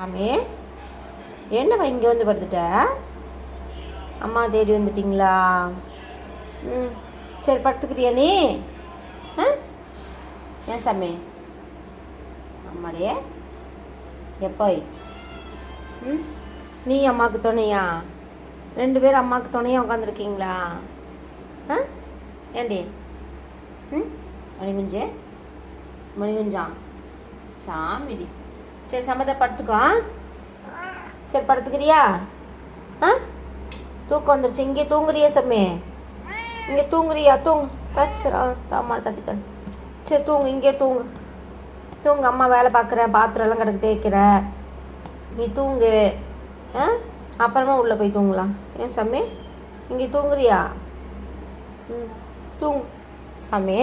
ஆமே. என்னம்மா இங்கே வந்து படுத்துட்ட? அம்மா தேடி வந்துட்டிங்களா? ம் சரி படுத்துக்கிறியா நீ? ஆ? ஏன் சாமி? அம்மாடியே எப்போய் ம் நீ அம்மாவுக்கு துணையா? ரெண்டு பேரும் அம்மாவுக்கு துணையா உட்காந்துருக்கீங்களா ஆ? ஏண்டி? ம் மணிகுஞ்சே? மணிகுஞ்சா? சாமிடி. சரி சம்மத படுத்துக்கோ சரி படுத்துக்கிறியா? ஆ? தூக்கம் வந்துருச்சு. இங்கே தூங்குறியா சம்மே? இங்கே தூங்குறியா? தூங்கு. தச்சுரா அம்மா சரி தூங்கு. இங்கே தூங்கு. தூங்கு. அம்மா வேலை பார்க்குற பாத்திரம்லாம் கிடக்கு தேய்க்கிற. நீ தூங்கு. ஆ? அப்புறமா உள்ளே போய் தூங்கலாம். ஏன் சாமி இங்கே தூங்குறியா? ம் தூங்கு. சாமி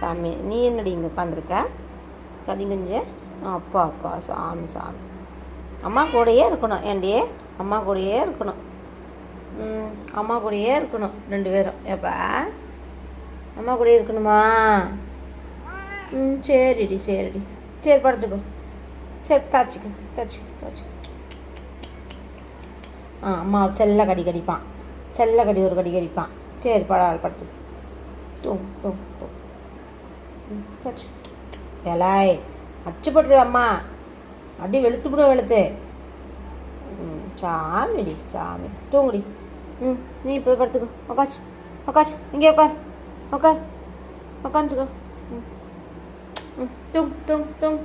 சாமி நீ என்னடி இங்கே உட்காந்துருக்க? கதிகுஞ்ச அப்பா அப்பா சாமி சாமி. அம்மா கூடயே இருக்கணும் ஏண்டியே அம்மா கூடயே இருக்கணும். ம் அம்மா கூடயே இருக்கணும் ரெண்டு பேரும். ஏப்பா? அம்மா கூடயே இருக்கணுமா? ம் சரிடி சரிடி. சரி படுத்துக்கோ. சரி தாச்சுக்க தாச்சு தாச்சு ஆ அம்மா செல்ல கடி கடிப்பான். செல்ல கடி ஒரு கடி கடிப்பான். சரி படால் படுத்துக்கோ. தூ தூ தூ ம் தாச்சு ஏலாய் அச்சுப்பட்டுரு அம்மா அடி வெளுத்து வெளுத்து. ம் சாமிடி சாமி. தூங்குடி. ம் நீ போய் படுத்துக்கோ. உக்காச்சு உக்காச்சு. இங்கே உட்கார் உட்கார் உக்காந்துக்கோ. ம் ம் தூங் தூங் தூங்